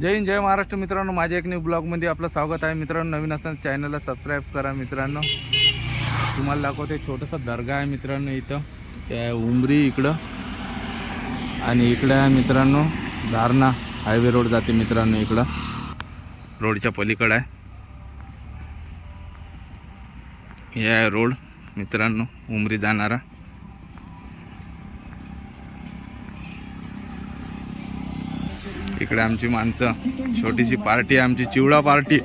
जय हिंद जय महाराष्ट्र मित्रांनो. माझ्या एक न्यू ब्लॉगमध्ये आपलं स्वागत आहे. मित्रांनो नवीन असताना चॅनलला सबस्क्राईब करा मित्रांनो. तुम्हाला दाखवते छोटासा दर्गा आहे मित्रांनो इथं. ते आहे उमरी इकडं. आणि इकडं आहे मित्रांनो धारणा. हायवे रोड जाते मित्रांनो इकडं. रोडच्या पलीकडं आहे. हे आहे रोड मित्रांनो उमरी जाणारा. इकडे आमची माणसं छोटीशी पार्टी आहे आमची चिवडा पार्टी.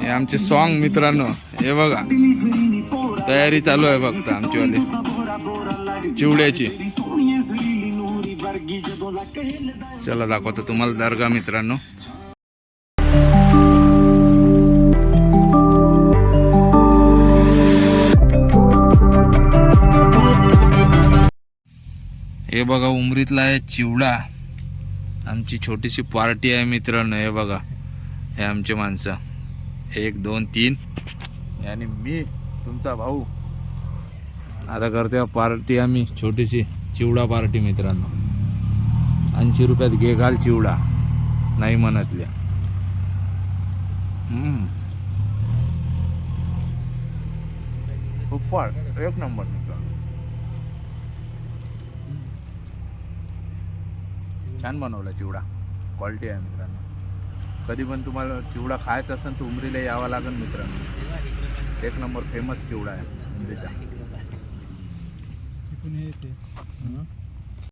हे आमचे सॉन्ग मित्रांनो हे बघा. तयारी चालू आहे फक्त आमचीवाली. चिवड्याची. चला दाखवतो तुम्हाला दर्गा मित्रांनो. हे बघा उमरीतला आहे चिवडा. आमची छोटीशी पार्टी आहे मित्रांनो हे बघा. हे आमचे माणसं. एक दोन तीन. आणि मी तुमचा भाऊ. आता करते पार्टी आम्ही. छोटीशी चिवडा पार्टी मित्रांनो. ऐंशी रुपयात घे घाल चिवडा. नाही मनातल्या खूप सुपर. एक नंबर मित्रांनो. छान बनवला चिवडा. क्वालिटी आहे मित्रांनो. कधी पण तुम्हाला चिवडा खायचा असेल तर उमरीला यावं लागेल मित्रांनो. एक नंबर फेमस चिवडा आहे. उमरीचा हं?